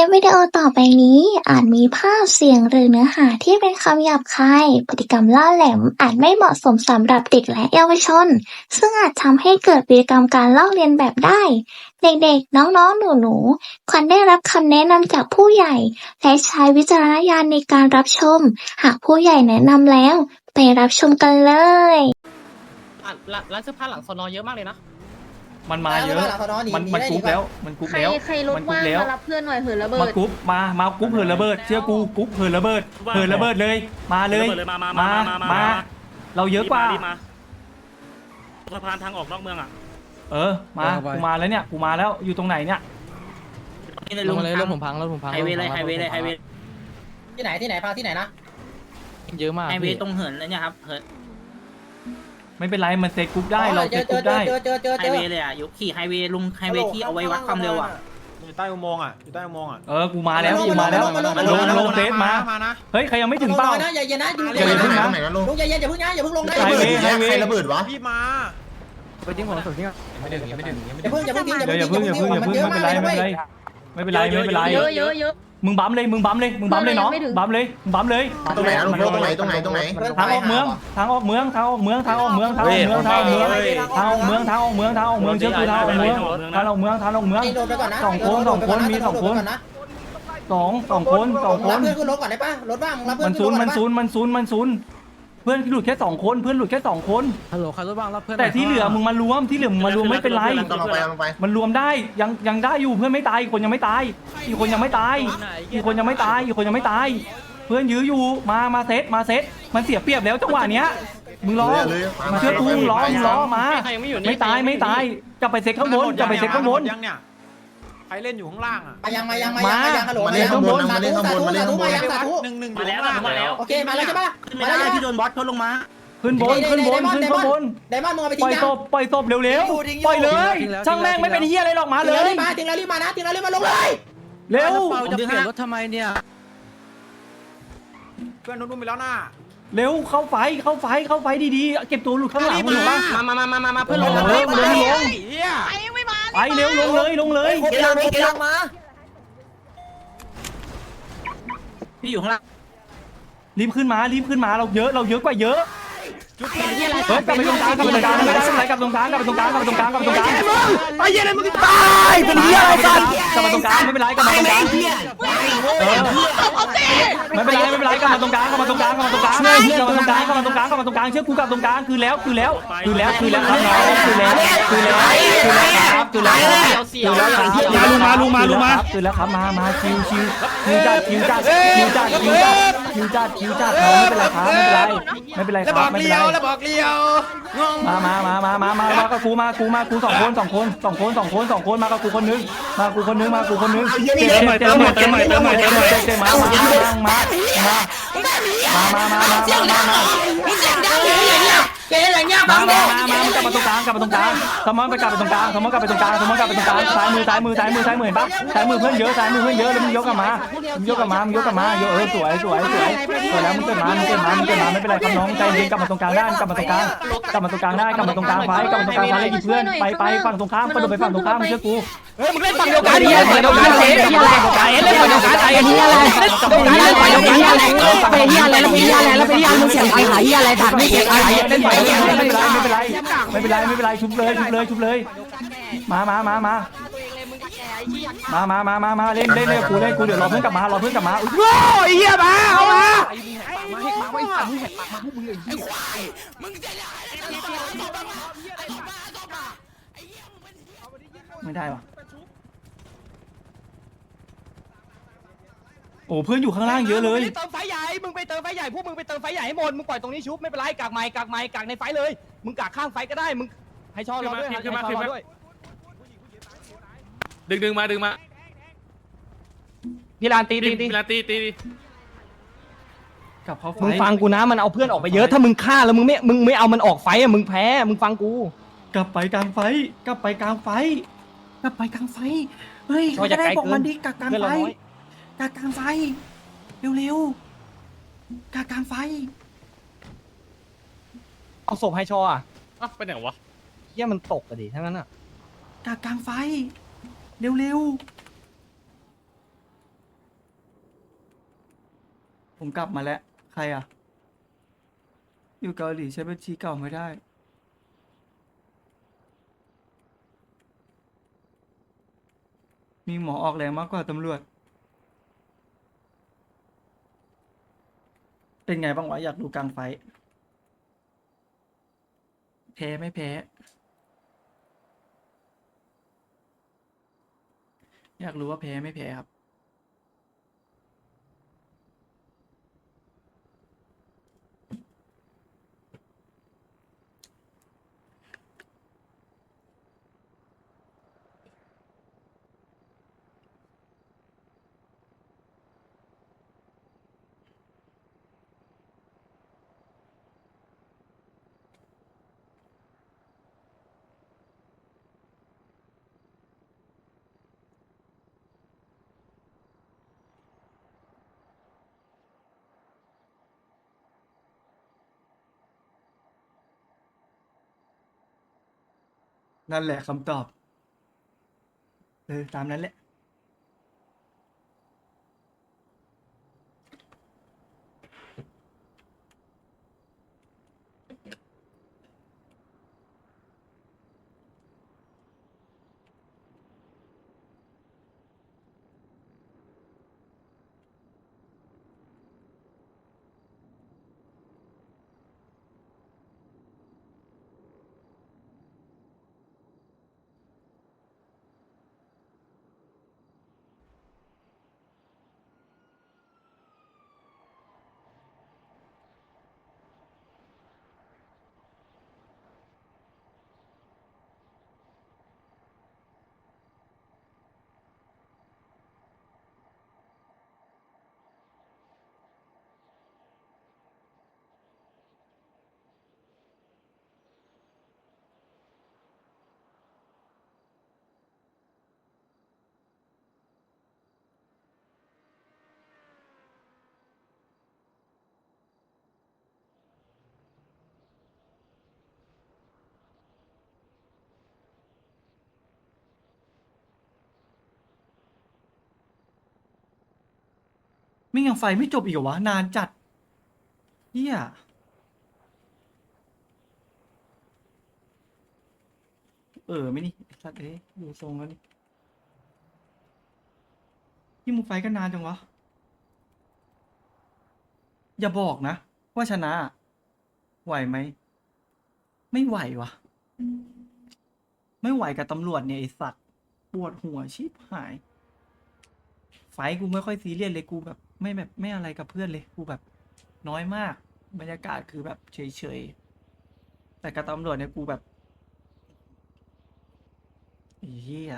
ลิปวิดีโอต่อไปนี้ อาจมีภาพเสียงหรือเนื้อหาที่เป็นคำหยาบคาย พฤติกรรมล่าแหลมอาจไม่เหมาะสมสำหรับเด็กและเยาวชน ซึ่งอาจทำให้เกิดพฤติกรรมการลอกเลียนแบบได้ เด็กๆ น้องๆ หนูๆ ควรได้รับคำแนะนำจากผู้ใหญ่ และใช้วิจารณญาณในการรับชม หากผู้ใหญ่แนะนำแล้ว ไปรับชมกันเลย อะร้านร้านเสื้อผ้าหลังสอนอเยอะมากเลยนะ มันมาเยอะ มันมันกรุ๊ปแล้ว มันกรุ๊ปใครแล้ว ใครรถมันกรุ๊ว่าปงแล้วมารับเพื่อนหน่อยเหินระเบิมาดกรุ๊ปมา มากรุ๊ปเหินระเบิด เชื่อกูกรุ๊ปเหินระเบิด เหินระเบิดเลย มาเลยเลยมามามามามา เราเยอะกว่ารีบมาสะพานทางออกนอกเมืองอะ เออ มา กูมาแล้วเนี่ย กูมาแล้ว อยู่ตรงไหนเนี่ยนี่เลยลลุงงมาเลยรถผมพังรถผมพังไฮเวย์เลยไฮเวย์เลยไฮเวย์ที่ไหนที่ไหนพาที่ไหนนะ เยอะมากไฮเวย์พี่ตรงเหินแล้วเนี่ยครับ เหิน ไม่เป็นไรมันเซตกรุ๊ปได้เราเจเซอตเจกรุ๊ปได้อเจอเจอเจอไฮเจอเวย์เลยอะอยู่ขี่ไฮเวย์ลุงไฮเวย์ที่เอาไว้วัดความเร็วอะอยู่ใต้อุโมงค์อะอยู่ใต้อุโมงค์อะเออกูมาแล้วกูมาแล้วลงลงเซตมามานะเฮ้ยใครยังไม่ถึงเป้านะอย่าเย็นนะอยู่อย่าเพิ่งนะลุงอย่าเย็นอย่าเพิ่งนะอย่าเพิ่งลงนะไฮเวย์ไฮเวย์พี่มาไปทิ้งผมสุดที่ไม่ดึงไม่ดึงอย่าเพิ่งอย่าเพิ่งทิ้งเดี๋ยวอย่าเพิ่งอย่าเพิ่งอย่าเพิ่งไม่เป็นไรไม่เป็นไรไม่เป็นไรไม่เป็นไรเยอะเยอะเยอะมึงบั๊มเลย มึงบั๊มเลยมึงบั๊มเลยน้องเพื่อนเรายังไม่ถึงบั๊มเลยมึงบั๊มเลยตรงไหนอะลุงโฟกตรงไหนตรงไหนตรงไหนทางออกเมืองทางออกเมืองทางออกเมืองทางออกเมืองทางออกเมืองทางออกเมืองทางออกเมืองทางออกเมืองทางออกเมืองเชื่อกูทางออกเมืองทางออกเมืองทางออกเมืองโดนไปก่อนนะสองคนสองคนมีสองคนสองสองคนสองครับนเพื่อนขึ้นรถก่อนได้ป่ะรถว่างรับเพื่อมันนขึ้ซูนนรถมันซูนมันซูนมันซูน เพื่อนหลุดแค่สองคนเพื่อนหลุดแค่สองคน ฮัลโหลใครรถบ้างรับเพื่อนแต่ที่เหลือมึงมารวมที่เหลือมึงมารวมไม่เป็นไร กำลังไปกำลังไปมันรวมได้ยังยังได้อยู่เพื่อนไม่ตายอีกคนยังไม่ตาย อีกคนยังไม่ตาย อีกคนยังไม่ตายอีกคนยังไม่ตาย เพื่อนยื้ออยู่มามาเซตมาเซตมันเสียเปรียบแล้วจังหวะเนี้ยมึงรอมาเชื่อกูมึงรอมึงรอมา ใครยังไม่อยู่นี่ไม่ตายไม่ตายกลับไปเซ็ตข้างบนกลับไปเซ็ตข้างบน ยังเนี่ย ใครเล่นอยู่ข้างล่างอะมายังมายังมายังมายังฮัลโหลมาเล่นข้างบนมาเล่นข้างบนมาเล่นข้างบนมายังสาธุหนึ่งหนึ่งมาแล้วอยู่ข้งมาแล้วโอเคมาแล้วใช่ป่ะขึ้นไม่ได้พี่โดนบอสเขาลงมาขึ้นบนขึ้นบนขึ้นข้างบนไดมอนมึงเอาไปปทิ้ล่งอยยังศพปล่อยศพเร็วๆปล่อยเลยช่างแม่งไม่เป็นเฮียอะไรหรอกมาทิ้งเลแล้วยรีบมาทิ้งแล้วรีบมานะทิ้งแล้วรีบมาลงเลยเร็วเปาจะเปลี่ยนรถทำไมเนี่ยเพื่อนนุ่มๆไปแล้วน่ะเร็วเข้าไฟเข้าไฟเข้าไฟดีๆเก็บตัวหลุดข้างหลังมึงหรอปะมามามามามามาเพื่อนลงเร็วเร็วลงไป เร็วลงเลยลงเลยกำลังกำลังมาพี่อยู่ข้างล่างรีบขึ้นมารีบขึ้นมาเราเยอะเราเยอะกว่าเยอะ เฮ้ยกลับไปตรงกลางกลับไปตรงกลางไม่ได้ไม่ได้กลับไปตรงกลางกลับไปตรงกลางกลับไปตรงกลางกลับไปตรงกลางไอ้เหี้ยมึงตายเป็นเหี้ยอะไรกันกลับมาตรงกลางไม่เป็นไรกลับมาตรงกลางไม่เป็นไรไม่เป็นไรกลับมาตรงกลางกลับมาตรงกลางกลับมาตรงกลางกลับมาตรงกลางกลับมาตรงกลางกลับมาตรงกลางเชื่อกูกลับตรงกลางคือแล้วคือแล้วคือแล้วคือแล้วครับน้องคือแล้วคือแล้วคือแล้วครับคือแล้วคือแล้วครับคือแล้วครับคือแล้วครับมามาชิวชิวชิวจัดชิวจัดชิวจัดชิวจัด ชิวจัดชิวจัดน้องไม่เป็นไรครับไม่เป็นไรไม่เป็นไรครับไม่เป็นไรแล้วบอกเลี้ยวมามามามามามามากับกูมากูมากูสองคนสองคนสองคนสองคนสองคนมากับกูคนนึงมากูคนนึงมากูคนนึงเติมใหม่เติมใหม่เติมใหม่เติมใหม่เติมใหม่เติมมามามามามามามามามามามา เก๋อะไรเงี้ยมามามามากลับมาตรงกลางกลับมาตรงกลางสมอนไปกลับไปตรงกลางสมอนกลับไปตรงกลางสมอนกลับไปตรงกลางซ้ายมือซ้ายมือซ้ายมือซ้ายมือเห็นปะซ้ายมือเพื่อนเยอะซ้ายมือเพื่อนเยอะแล้วมึงยกกลับมามึงยกกลับมามึงยกกลับมาเยอะเออสวยสวยสวยสวยแล้วมึงเกิดมามึงเกิดมามึงเกิดมาไม่เป็นไรครับน้องใจเย็นกลับมาตรงกลางได้กลับมาตรงกลางกลับมาตรงกลางได้กลับมาตรงกลางไฟกลับมาตรงกลางไฟแล้วหยิบเพื่อนไปไปฝั่งตรงข้ามกระโดดไปฝั่งตรงข้ามเชื่อกูมึงเล่นฝั่งเดียวกันเหี้ยฝั่งเดียวกันเก๋เหี้ยอะไรไอ้เล่นฝั่งเดียวกันไอ้เหี้ยอะไรเล่นฝั่งเดียวกันเล่นฝั่งเดียวกันไอ้เหี้ยอะไรเป็นเหี้ยอะไรแล้วเป็นเหี้ยอะไรแล้วเป็นเหี้ยมึงเสียงไอ้หายเหี้ยอะไรถักไม่เสียงไอ้หายเล่นไปไม่เป็นไรไม่เป็นไรไม่เป็นไรไม่เป็นไรชุบเลยชุบเลยชุบเลย มามามามามามามามามาเล่นเล่นเล่นกูเล่นกูเดี๋ยวรอเพื่อนกลับมารอเพื่อนกลับมาโอ้เหี้ยมาเอามาไม่ได้ว่ะ โอ้เพื่อนอยู่ข้างล่างเยอะเลยเติมไฟใหญ่ มึงไปเติมไฟใหญ่ พวกมึงไปเติมไฟใหญ่ให้หมด มึงปล่อยตรงนี้ชุบไม่เป็นไรกากไม้กากไม้กากในไฟเลย มึงกากข้างไฟก็ได้ มึงให้ชอเราด้วยให้ชอเราด้วย ดึงดึงมาดึงมาพี่ลานตีตีตี เวลาตีตีกลับเขาไฟมึงฟังกูนะมันเอาเพื่อนออกไปเยอะ ถ้ามึงฆ่าแล้วมึงไม่ มึงไม่เอามันออกไฟอะมึงแพ้ มึงฟังกู กลับไปกลางไฟ กลับไปกลางไฟ กลับไปกลางไฟ เฮ้ยเขาจะได้ไกลบอกเกินมันดิกลางกลางเพื่อนไฟ เราน้อย กลางกลางไฟ เร็วๆกลางกลางไฟ เอาศพให้ชออะอะไปไหนวะเหี้ยมันตกอะดิทั้งนั้นอะกลางกลางไฟ เร็วผมกลับมาแล้ว ใครอะ อยู่เกาหลีใช้บัญชีเก่าไม่ได้ มีหมอออกแรงมากกว่าตำรวจ เป็นไงบ้างวะ อยากดูกลางไฟท์แพ้ไม่แพ้ อยากรู้ว่าแพ้ไม่แพ้ครับ นั่นแหละคำตอบเออตามนั้นแหละ ไม่ยังไฟไม่จบอีกเหรอวะ นานจัดเฮียเออไม่นี่ไอ้สัตว์เอ้ยดูทรงแล้วนี่ที่มึงไฟกันานจังวะ อย่าบอกนะ ว่าชนะ ไหวไหม ไม่ไหววะ ไม่ไหวกับตำรวจเนี่ยไอสัตว์ ปวดหัวชิบหาย ไฟกูไม่ค่อยซีเรียสเลยกูแบบ ไม่แบบไม่อะไรกับเพื่อนเลยกูแบบน้อยมาก บรรยากาศคือแบบเฉยๆแต่กับตำรวจเนี่ยกูแบบเหี้ย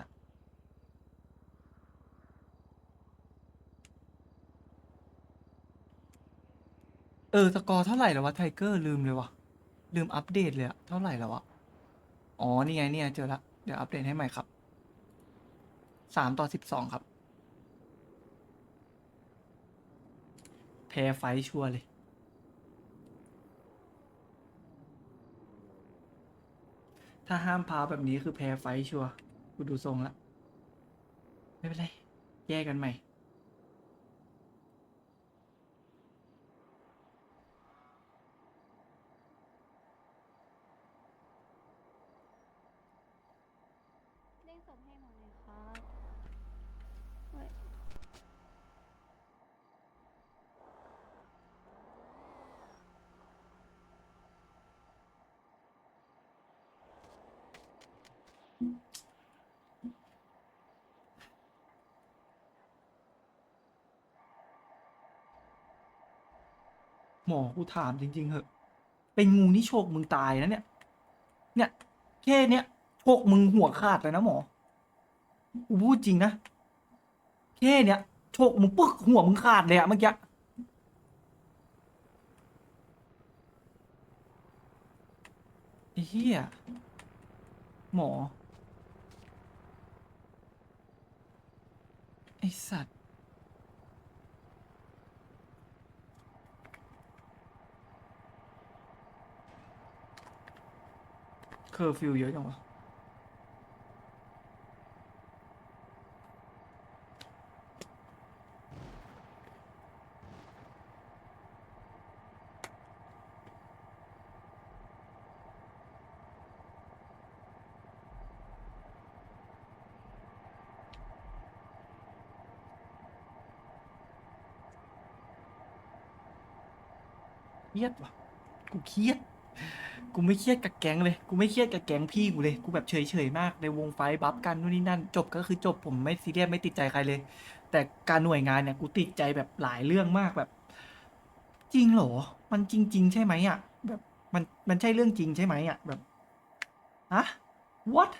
เออสกอร์เท่าไหร่แล้ววะไทเกอร์ลืมเลยวะลืมอัปเดตเลยอะเท่าไหร่แล้ววะอ๋อ นี่ไงเนี่ยเจอละ เดี๋ยวอัปเดตให้ใหม่ครับสามต่อสิบสองครับ แพ้ไฟชัวร์เลย ถ้าห้ามพาแบบนี้คือแพ้ไฟชัวร์กูดูทรงละ ไม่เป็นไร แยกกันใหม่ เร่งส่งให้หมอหน่อยครับเฮ้ย ห มอกูถามจริง ๆเหอะ เป็นงูนี่โชคมึงตายนะเนี่ย เนี่ยแค่เนี้ยโชคมึงหัวขาดเลยนะหมอกูพูดจริงนะแค่เนี้ยโชคมึงปึ๊กหัวมึงขาดเลยอะเมื่อกี้ไอ้เหี้ยหมอ ไอสัตว์ อร์ฟิวเยอะจังวะเครียดว่ะกูเครียด กูไม่เครียดกับแก๊งเลย กูไม่เครียดกับแก๊งพี่กูเลย กูแบบเฉยๆมาก ในวงไฟท์บัฟกันนู่นนี่นั่น จบก็คือจบผมไม่ซีเรียสไม่ติดใจใครเลย แต่การหน่วยงานเนี่ยกูติดใจแบบหลายเรื่องมากแบบ จริงเหรอ มันจริง ๆ ใช่ไหมอะ แบบมันมันใช่เรื่องจริงใช่ไหมอะแบบอะ what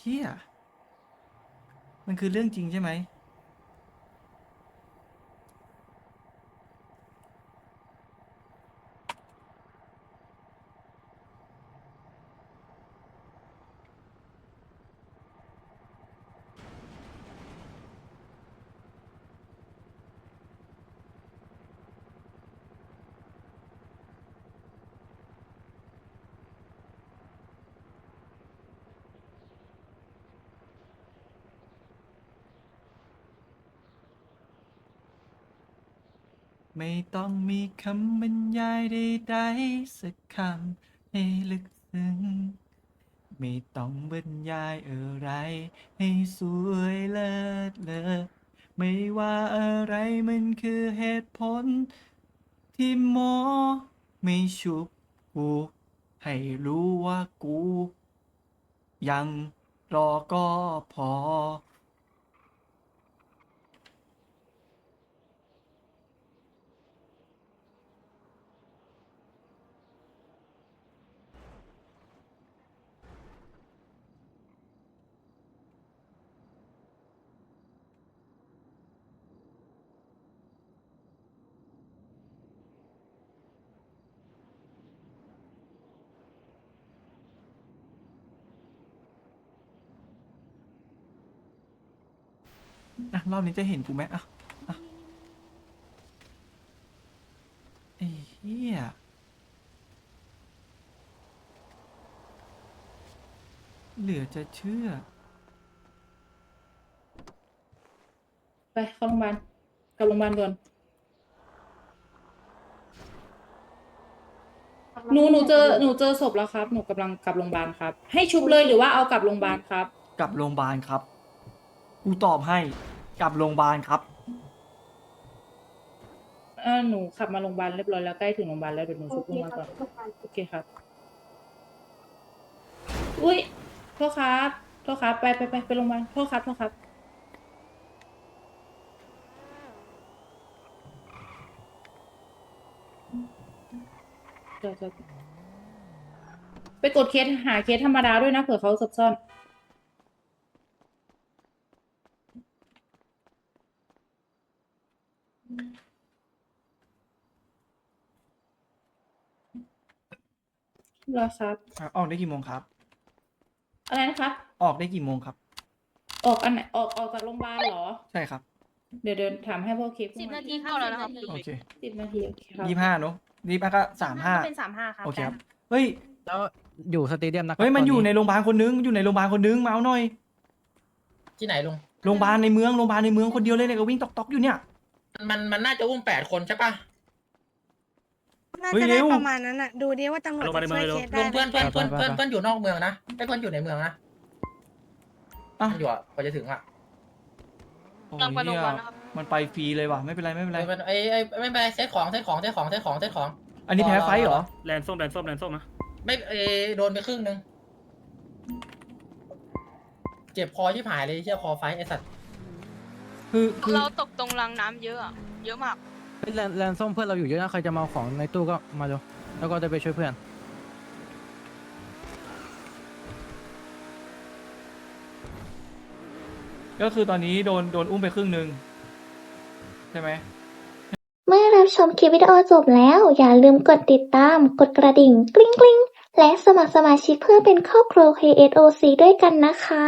เฮียมันคือเรื่องจริงใช่ไหม ไม่ต้องมีคำบรรยายใดๆสักคำให้ลึกซึ้ง ไม่ต้องบรรยายอะไร ให้สวยเลิศเลอไม่ว่าอะไรมันคือเหตุผล ที่หมอไม่ชุบกู ให้รู้ว่ากู ยังรอก็พอ อะรอบนี้จะเห็นกูไหมอะอะไอ้เหี้ยเหลือจะเชื่อ ไปเข้าโรงพยาบาลกลับโรงพยาบาลก่อนหนูหนูเจอหนูเจอศพแล้วครับ หนูกำลังกลับโรงพยาบาลครับ ให้ชุบเลยหรือว่าเอากลับโรงพยาบาลครับ กลับโรงพยาบาลครับ กูตอบให้ กลับโรงพยาบาลครับ เออหนูขับมาโรงพยาบาลเรียบร้อยแล้วใกล้ถึงโรงพยาบาลแล้วเดี๋ยวหนูชุบลงมาก่อนโอเคครับ อุ้ยโทษครับโทษครับไปไปไปไปโรงพยาบาลโทษครับโทษครับเดี๋ยวเดี๋ยวไปกดเคสหาเคสธรรมดาด้วยนะเผื่อเขาซับซ้อน รอครับอะออกได้กี่โมงครับ อะไรนะครับออกได้กี่โมงครับ ออกอันไหนออกออกจากโรงพยาบาลเหรอ ใช่ครับ เดี๋ยวเดินถามให้พวกเคสสิบนาทีเข้าแล้วนะครับโอเคสิบนาทีโอเคครับยี่ห้าเนอะยี่ห้าก็สามห้าเป็นสามห้าครับโอเคครับ เฮ้ย แล้วอยู่สเตเดียมนะครับเฮ้ยมันตอยู่ในโรงพยาบาลคนนึง อยู่ในโรงพยาบาลคนนึงมาเอาหน่อย ที่ไหนลุง โรงพยาบาลในเมือง โรงพยาบาลในเมืองคนเดียวเลยเนี่ยก็วิ่งตอกๆอยู่เนี่ย มันมันน่าจะอุ้มแปดคนใช่ปะ น่าเฮ้ยจะเร็ได้วประมาณนั้นอะ ดูดิว่าตำรวจจะช่วยเคสลุได้งไหมเพื่อนเพื่อนเพื่อนเพื่อนเพื่อนอยู่นอกเมืองนะไอ้เพื่อนอยู่ในเมืองนะอะ มันอยู่อะพอจะถึงอะโอ้ยเนี่ยมันไปฟรีเลยว่ะไม่เป็นไรไม่เป็นไร ไอ้ไอ้ไม่เป็นไรเซ็ตของเซ็ตของเซ็ตของเซ็ตของเซ็ตของ อันนี้แพ้ไฟท์เหรอ แลนส้มแลนส้มแลนส้มนะไม่เอโดนไปครึ่งนึงเจ็บคอที่ผายเลยเชี่ยคอไฟไอ้สัตว์คือคือเราตกตรงรางน้ำเยอะอะเยอะมาก เฮ้ยแลนแลนส้มเพื่อนเราอยู่เยอะนะใครจะมาเอาของในตู้ก็มาเร็วแล้วก็จะไปช่วยเพื่อนก็คือตอนนี้โดนโดนอุ้มไปครึ่งหนึ่งใช่ไหม เมื่อรับชมคลิปวิดีโอจบแล้ว อย่าลืมกดติดตาม กดกระดิ่ง กริ๊งกริ๊งและสมัครสมาชิกเพื่อเป็นครอบครัว KSOC ด้วยกันนะคะ